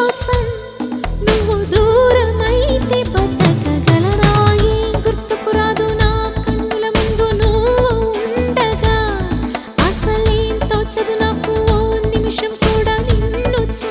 కోసం నువ్వు దూరమైతే బతకగలరాయే గుర్తుకు రాదు నా కన్నుల ముందు నువ్వు ఉండగా. అసలేం తోచదు నాకు నిమిషం కూడా నిన్ను చూ